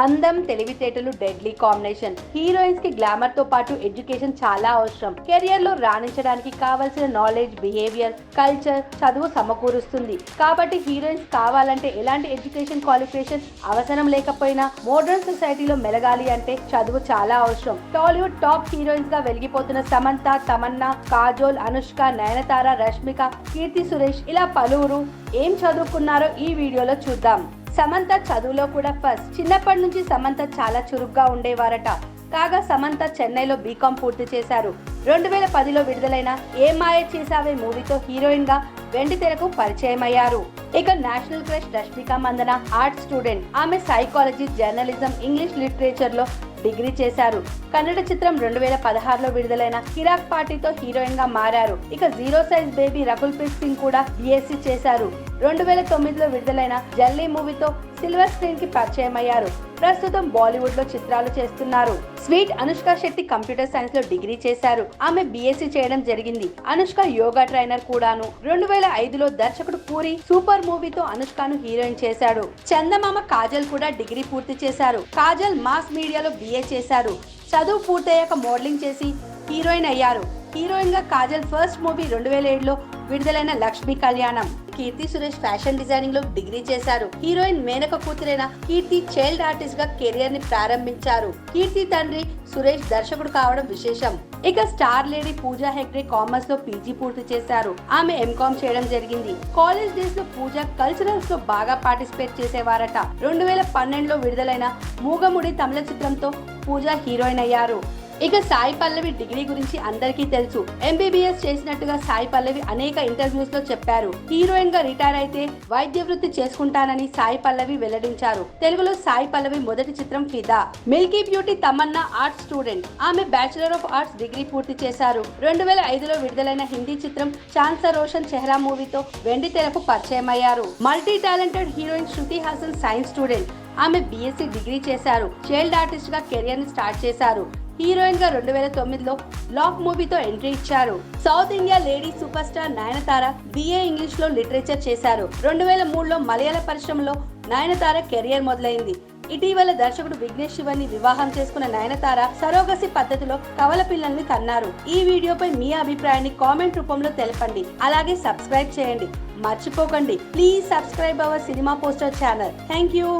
అందం తెలివితేటలు deadly combination హీరోయిన్స్కి గ్లామర్తో పాటు ఎడ్యుకేషన్ చాలా అవసరం. కెరియర్లో రాణించడానికి కావాల్సిన నాలెడ్జ్ బిహేవియర్ కల్చర్ చదువు సమకూరుస్తుంది. కాబట్టి హీరోయిన్స్ కావాలంటే ఎలాంటి ఎడ్యుకేషన్ క్వాలిఫికేషన్ అవసరం లేకపోయినా మోడర్న్ సొసైటీలో మెలగాలి అంటే చదువు చాలా అవసరం. టాలీవుడ్ టాప్ హీరోయిన్స్గా వెలిగిపోతున్న సమంత తమన్నా కాజోల్ అనుష్క నయనతార రష్మిక కీర్తి సురేష్ ఇలా పలువురు ఏం చదువుకున్నారో ఈ వీడియోలో చూద్దాం. సమంత చదువులో కూడా ఫస్ట్ చిన్నప్పటి నుంచి సమంత చాలా చురుగ్గా ఉండేవారట. కాగా సమంత చెన్నైలో బీకాం పూర్తి చేశారు. రెండు వేల పదిలో విడుదలైన ఏ మాయ చేసావే మూవీతో హీరోయిన్గా వెండి తెరకు పరిచయం అయ్యారు ఇక national crush Rashmika Mandanna art student. ఆమె సైకాలజీ జర్నలిజం ఇంగ్లీష్ లిటరేచర్లో డిగ్రీ చేశారు. కన్నడ చిత్రం రెండు వేల పదహారులో విడుదలైన కిరాక్ పార్టీతో హీరోయిన్గా మారారు. ఇక zero size baby Rakul Preet Singh కూడా బిఎస్సీ చేశారు. రెండు వేల తొమ్మిదిలో విడుదలైన జల్లీ మూవీతో సిల్వర్ స్క్రీన్కి పరిచయం అయ్యారు ప్రస్తుతం బాలీవుడ్లో చిత్రాలు చేస్తున్నారు. స్వీట్ అనుష్క శెట్టి కంప్యూటర్ సైన్స్లో డిగ్రీ చేశారు. ఆమె బీఎస్సీ చేయడం జరిగింది. అనుష్క యోగా ట్రైనర్ కూడాను. రెండు వేల ఐదులో దర్శకుడు పూరి సూపర్ మూవీతో అనుష్కను హీరోయిన్ చేశాడు. చందమామ కాజల్ కూడా డిగ్రీ పూర్తి చేశారు. కాజల్ మాస్ మీడియాలో బిఏ చేశారు. చదువు పూర్తయ్యాక మోడలింగ్ చేసి హీరోయిన్ అయ్యారు. హీరోయిన్గా కాజల్ ఫస్ట్ మూవీ రెండు వేల ఏడులో విడుదలైన లక్ష్మీ కళ్యాణం. కీర్తి సురేష్ ఫ్యాషన్ డిజైనింగ్లో డిగ్రీ చేశారు. హీరోయిన్ మేనక కూతురైన కీర్తి చైల్డ్ ఆర్టిస్ట్గా కెరియర్ని ప్రారంభించారు. కీర్తి తండ్రి సురేష్ దర్శకుడు కావడం విశేషం. ఇక స్టార్ లేడీ పూజా హెగ్డే కామర్స్లో పీజీ పూర్తి చేశారు. ఆమె ఎంకామ్ చేయడం జరిగింది. కాలేజ్ డేస్లో పూజ కల్చరల్స్లో బాగా పార్టిసిపేట్ చేసేవారట. రెండు వేల పన్నెండులో విడుదలైన మూగముడి తమిళ చిత్రంతో పూజ హీరోయిన్ అయ్యారు. ఇక సాయి పల్లవి డిగ్రీ గురించి అందరికీ తెలుసు. ఎంబీబీఎస్ చేసినట్టుగా సాయి పల్లవి అనేక ఇంటర్వ్యూస్లో చెప్పారు. హీరోయిన్గా రిటైర్ అయితే వైద్య వృత్తి చేసుకుంటానని సాయి పల్లవి వెల్లడించారు. తెలుగులో సాయి పల్లవి మొదటి చిత్రం Fidaa. Milky beauty Tamannaah arts student. ఆమె బ్యాచిలర్ ఆఫ్ ఆర్ట్స్ డిగ్రీ పూర్తి చేశారు. రెండు వేల ఐదులో విడుదలైన హిందీ చిత్రం చాన్సర్ రోషన్ చెహ్రా మూవీతో వెండి తెరకు పరిచయం అయ్యారు. Multi talented heroine Shruti Haasan science student. ఆమె బీఎస్సీ డిగ్రీ చేశారు. చైల్డ్ ఆర్టిస్ట్గా కెరియర్ని స్టార్ట్ చేశారు. హీరోయిన్గా రెండు వేల తొమ్మిదిలో లాక్ మూవీతో ఎంట్రీ ఇచ్చారు. South India lady super star Nayanthara BA ఇంగ్లీష్లో లిటరేచర్ చేశారు. రెండు వేల మూడులో మలయాళ పరిశ్రమలో నయనతార కెరియర్ మొదలైంది. ఇటీవల దర్శకుడు విఘ్నేష్ శివన్ని వివాహం చేసుకున్న నయనతార సరోగసి పద్ధతిలో కవల పిల్లల్ని కన్నారు. ఈ వీడియోపై మీ అభిప్రాయాన్ని కామెంట్ రూపంలో తెలపండి. అలాగే సబ్స్క్రైబ్ చేయండి. మర్చిపోకండి. Please subscribe our cinema poster channel. Thank you.